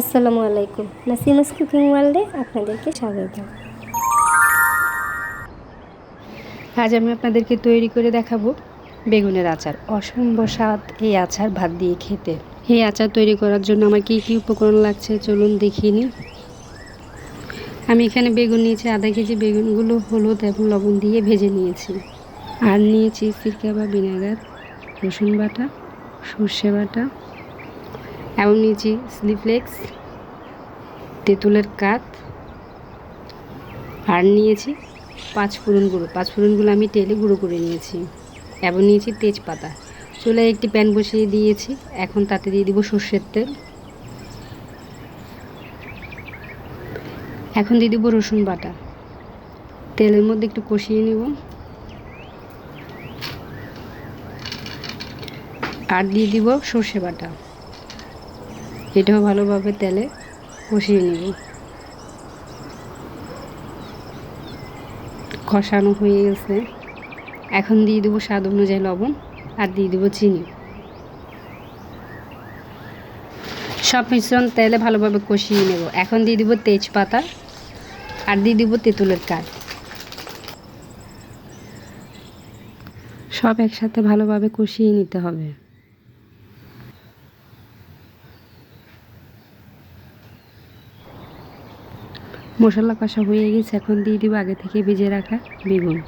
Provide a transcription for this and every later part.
আসসালামু আলাইকুম। নাসিমাস কুকিং ওয়ার্ল্ডে আপনাদেরকে স্বাগত। আজ আমি আপনাদেরকে তৈরি করে দেখাবো বেগুনের আচার। অসম্ভব স্বাদ এই আচার ভাত দিয়ে খেতে। এই আচার তৈরি করার জন্য আমার কী কী উপকরণ লাগছে চলুন দেখিয়ে নিই। আমি এখানে বেগুন নিয়েছি, আধা কেজি বেগুনগুলো হলুদ এবং লবণ দিয়ে ভেজে নিয়েছি। আর নিয়েছি সিরকা বা ভিনেগার, রসুন বাটা, সর্ষে বাটা এবং নিয়েছি স্লিফ্লেক্স, তেঁতুলের কাত আর নিয়েছি, পাঁচ ফোড়ন গুঁড়ো। পাঁচ ফোড়নগুলো আমি তেলে গুঁড়ো করে নিয়েছি এবং নিয়েছি তেজপাতা। চুলায় একটি প্যান বসিয়ে দিয়েছি। এখন তাতে দিয়ে দিব সর্ষের তেল। এখন দিয়ে দিব রসুন বাটা। তেলের মধ্যে একটু কষিয়ে নেব। আর দিয়ে দিব সর্ষে বাটা। এটাও ভালোভাবে তেলে কষিয়ে নেব। কষানো হয়ে গেছে। এখন দিয়ে দেবো স্বাদ অনুযায়ী লবণ আর দিয়ে দেবো চিনি। সব মিশ্রণ তেলে ভালোভাবে কষিয়ে নেব। এখন দিয়ে দিব তেজপাতা আর দিয়ে দিব তেঁতুলের কাঠ। সব একসাথে ভালোভাবে কষিয়ে নিতে হবে। মশলা কষা হয়ে গেছে, এখন দিয়ে দিব আগে থেকে ভেজে রাখা বেগুন।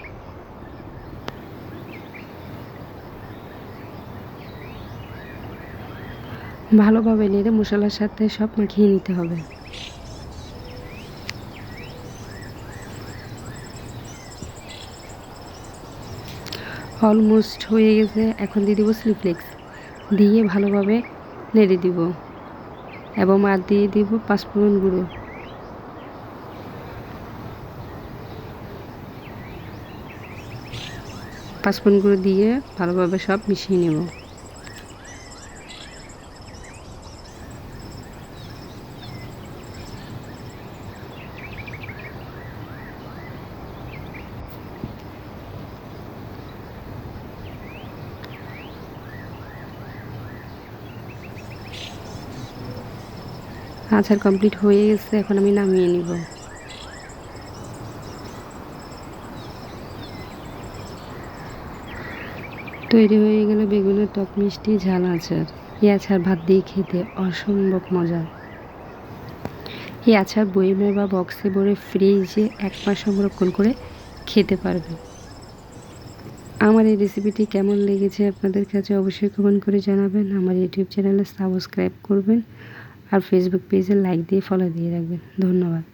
ভালোভাবে নেড়ে মশলার সাথে সব মাখিয়ে নিতে হবে। অলমোস্ট হয়ে গেছে, এখন দিয়ে দিব স্লিপলেক্স দিয়ে ভালোভাবে নেড়ে দিব। এবং আর দিয়ে দিব পাঁচফোড়ন গুঁড়ো। পাঁচফোড়ন দিয়ে ভালোভাবে সব মিশিয়ে নেব আচার কমপ্লিট হয়ে গেছে এখন আমি নামিয়ে নিব তৈরি হয়ে গেল বেগুনের টক মিষ্টি, ঝাল, আচার। এই আচার ভাত দিয়ে খেতে অসম্ভব মজা। এই আচার বইমে বা বক্সে ভরে ফ্রিজে এক মাস সংরক্ষণ করে খেতে পারবেন আমার এই রেসিপিটি কেমন লেগেছে আপনাদের কাছে অবশ্যই কমেন্ট করে জানাবেন। আমার ইউটিউব চ্যানেলে সাবস্ক্রাইব করবেন আর ফেসবুক পেজে লাইক দিয়ে ফলো দিয়ে রাখবেন। ধন্যবাদ।